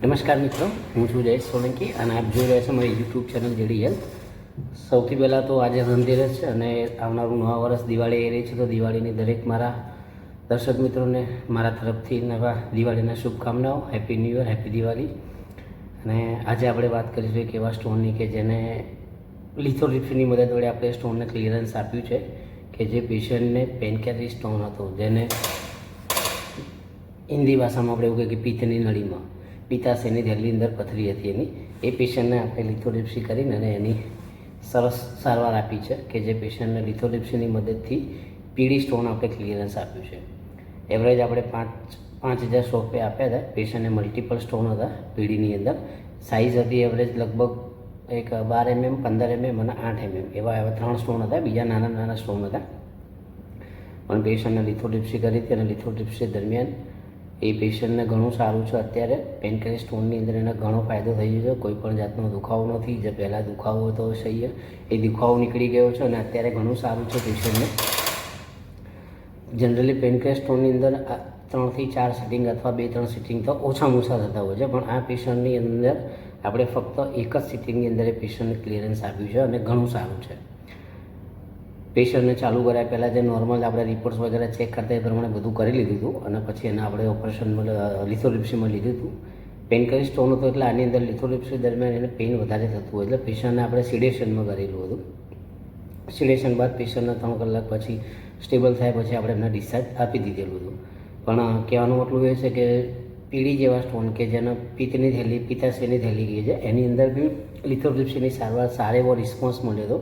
નમસ્કાર મિત્રો, હું છું જયેશ સોલંકી અને આપ જોઈ રહ્યા છો મારી યુટ્યુબ ચેનલ જેડી હેલ્થ સૌથી પહેલાં તો આજે ધનતેરસ છે અને આવનારું નવા વર્ષ દિવાળી એ રહી છે, તો દિવાળીની દરેક મારા દર્શક મિત્રોને મારા તરફથી નવા દિવાળીના શુભકામનાઓ. Happy new year happy Diwali અને આજે આપણે વાત કરીશું એક એવા સ્ટોનની કે જેને લિથોલિપ્સીની મદદ વડે આપણે સ્ટોનને ક્લિયરન્સ આપ્યું છે કે જે પેશન્ટને પેનકેરી સ્ટોન હતો, જેને હિન્દી ભાષામાં આપણે એવું કહીએ કે પિત્તની નળીમાં. પિત્તાશયની થેલી અંદર પથરી હતી એની? એ પેશન્ટને આપણે લિથોલિપ્સી કરીને અને એની સરસ સારવાર આપી છે કે જે પેશન્ટને લિથોલિપ્સીની મદદથી પીળી સ્ટોન આપણે ક્લિયરન્સ આપ્યું છે. એવરેજ આપણે પાંચ પાંચ હજાર સો રૂપિયા આપ્યા હતા. પેશન્ટને મલ્ટિપલ સ્ટોન હતા પીડીની અંદર. સાઇઝ હતી એવરેજ લગભગ એક બાર એમએમ પંદર એમએમ અને આઠ એમએમ એવા એવા ત્રણ સ્ટોન હતા. બીજા નાના નાના સ્ટોન હતા. પણ પેશન્ટને લિથોડિપ્સી કરી હતી અને લિથોડિપ્સી દરમિયાન એ પેશન્ટને ઘણું સારું છે અત્યારે. પેનકેરી સ્ટોનની અંદર એને ઘણો ફાયદો થઈ ગયો છે. કોઈ પણ જાતનો દુખાવો નથી. જે પહેલાં દુખાવો હતો સહી એ દુખાવો નીકળી ગયો છે અને અત્યારે ઘણું સારું છે પેશન્ટને. જનરલી પેનકેરી સ્ટોનની અંદર ત્રણથી ચાર સિટિંગ અથવા બે ત્રણ સિટિંગ તો ઓછામાં ઓછા થતા હોય છે. પણ આ પેશન્ટની અંદર આપણે ફક્ત એક જ સિટિંગની અંદર એ પેશન્ટને ક્લિયરન્સ આપ્યું છે અને ઘણું સારું છે. પેશન્ટને ચાલુ કર્યા પહેલાં જે નોર્મલ આપણે રિપોર્ટ્સ વગેરે ચેક કરતા એ પ્રમાણે બધું કરી લીધું હતું અને પછી એને આપણે ઓપરેશન લિથોલિપ્સીમાં લીધું હતું. પેનકરી સ્ટોન હતો એટલે આની અંદર લિથોલિપ્સી દરમિયાન એને પેઇન વધારે થતું હોય એટલે પેશન્ટને આપણે સિડેશનમાં કરેલું હતું. સિડેશન બાદ પેશન્ટને ત્રણ કલાક પછી સ્ટેબલ થયા પછી આપણે એમને ડિસ્ચાર્જ આપી દીધેલું હતું. પણ કહેવાનું મતલબ એ છે કે પીળી જેવા સ્ટોન કે જેના પિત્તની થેલી, પિત્તાશયની થેલી ગઈ છે એની અંદર બી લિથોલિપ્સીની સારવાર સારો એવો રિસ્પોન્સ મળ્યો હતો.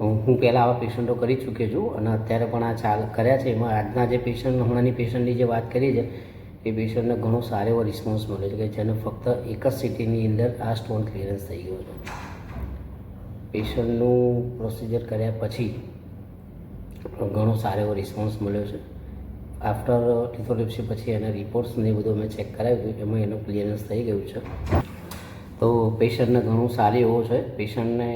હું પહેલાં આવા પેશન્ટો કરી ચૂક્યો છું અને અત્યારે પણ આ ચાલ કર્યા છે. એમાં આજના જે પેશન્ટ હમણાંની પેશન્ટની જે વાત કરી છે એ પેશન્ટને ઘણો સારો એવો રિસ્પોન્સ મળ્યો છે કે જેને ફક્ત એક જ સિટીની અંદર આ સ્ટોન ક્લિયરન્સ થઈ ગયો છે. પેશન્ટનું પ્રોસિજર કર્યા પછી ઘણો સારો એવો રિસ્પોન્સ મળ્યો છે. આફ્ટર લિથોલિપ્સી પછી એના રિપોર્ટ્સ ને એ બધું મેં ચેક કરાવ્યું, એમાં એનું ક્લિયરન્સ થઈ ગયું છે. તો પેશન્ટને ઘણું સારું એવું છે. પેશન્ટને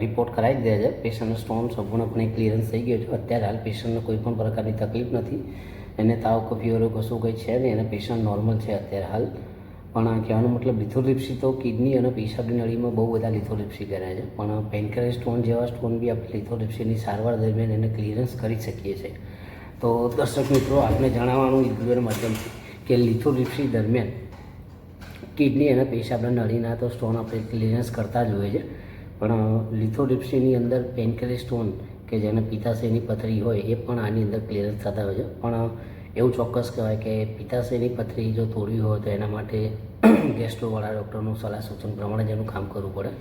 રિપોર્ટ કરાવી દે છે પેશન્ટનો સ્ટોન સંપૂર્ણપણે ક્લિયરન્સ થઈ ગયો છે. અત્યારે હાલ પેશન્ટને કોઈ પણ પ્રકારની તકલીફ નથી. એને તાવ કે ફીવર કશું કંઈ છે નહીં. એને પેશન્ટ નોર્મલ છે અત્યારે હાલ. પણ કહેવાનો મતલબ લિથોલિપ્સી તો કિડની અને પેશાબની નળીમાં બહુ બધા લિથોલિપ્સી કર્યા છે. પણ પેન્કર સ્ટોન જેવા સ્ટોન બી આપણે લિથોલિપ્સીની સારવાર દરમિયાન એને ક્લિયરન્સ કરી શકીએ છીએ. તો દર્શક મિત્રો, આપને જણાવવાનું વિડીયોના માધ્યમથી કે લિથોલિપ્સી દરમિયાન કિડની અને પેશાબના નળીના તો સ્ટોન આપણે ક્લિયરન્સ કરતા જ હોય છે પણ લિથોડિપ્સીની અંદર પેનકેરી સ્ટોન કે જેને પિત્તાશયની પથરી હોય એ પણ આની અંદર ક્લિયરન્સ થતા હોય છે. પણ એવું ચોક્કસ કહેવાય કે પિત્તાશયની પથરી જો તોડવી હોય તો એના માટે ગેસ્ટ્રોવાળા ડૉક્ટરનું સલાહ સૂચન પ્રમાણે જ એનું કામ કરવું પડે.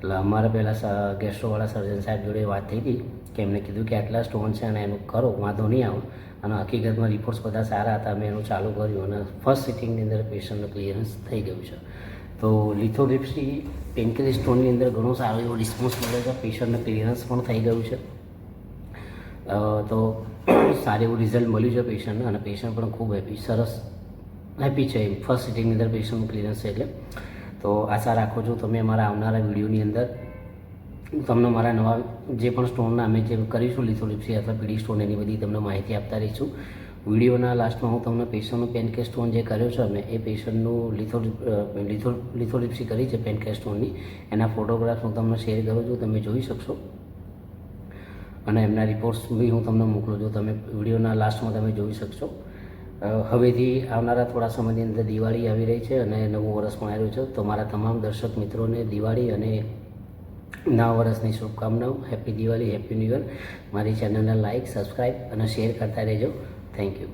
એટલે અમારે પહેલાં ગેસ્ટ્રોવાળા સર્જન સાહેબ જોડે વાત થઈ હતી કે એમને કીધું કે આટલા સ્ટોન છે અને એનું કરો, વાંધો નહીં આવે. અને હકીકતમાં રિપોર્ટ્સ બધા સારા હતા મેં એનું ચાલુ કર્યું અને ફર્સ્ટ સિટિંગની અંદર પેશન્ટનું ક્લિયરન્સ થઈ ગયું છે. તો લિથોડિપ્સી પેનકેરી સ્ટોનની અંદર ઘણો સારો એવો રિસ્પોન્સ મળ્યો છે પેશન્ટનું ક્લિયરન્સ પણ થઈ ગયું છે. તો સારું એવું રિઝલ્ટ મળ્યું છે પેશન્ટને અને પેશન્ટ પણ ખૂબ હેપી સરસ હેપી છે ફર્સ્ટ સિટિંગની અંદર પેશન્ટનું ક્લિયરન્સ છે એટલે. તો આશા રાખું છું તમે અમારા આવનારા વિડીયોની અંદર હું તમને મારા નવા જે પણ સ્ટોનના અમે જે કરીશું લિથોલિપ્સી અથવા પીડી સ્ટોન એની બધી તમને માહિતી આપતા રહીશું. વિડીયોના લાસ્ટમાં હું તમને પેશન્ટનું પેનકે સ્ટોન જે કર્યો છે અમે, એ પેશન્ટનું લિથો લિથો લિથોલિપ્સી કરી છે પેનકે સ્ટોનની એના ફોટોગ્રાફ્સ હું તમને શેર કરું છું, તમે જોઈ શકશો. અને એમના રિપોર્ટ્સ બી હું તમને મોકલું છું, તમે વિડીયોના લાસ્ટમાં તમે જોઈ શકશો. હવેથી આવનારા થોડા સમયની અંદર દિવાળી આવી રહી છે અને નવું વર્ષ પણ આવ્યું છે. તો મારા તમામ દર્શક મિત્રોને દિવાળી અને નવા વર્ષની શુભકામનાઓ. Happy Diwali happy new year મારી ચેનલને લાઇક સબસ્ક્રાઈબ અને શેર કરતા રહેજો. Thank you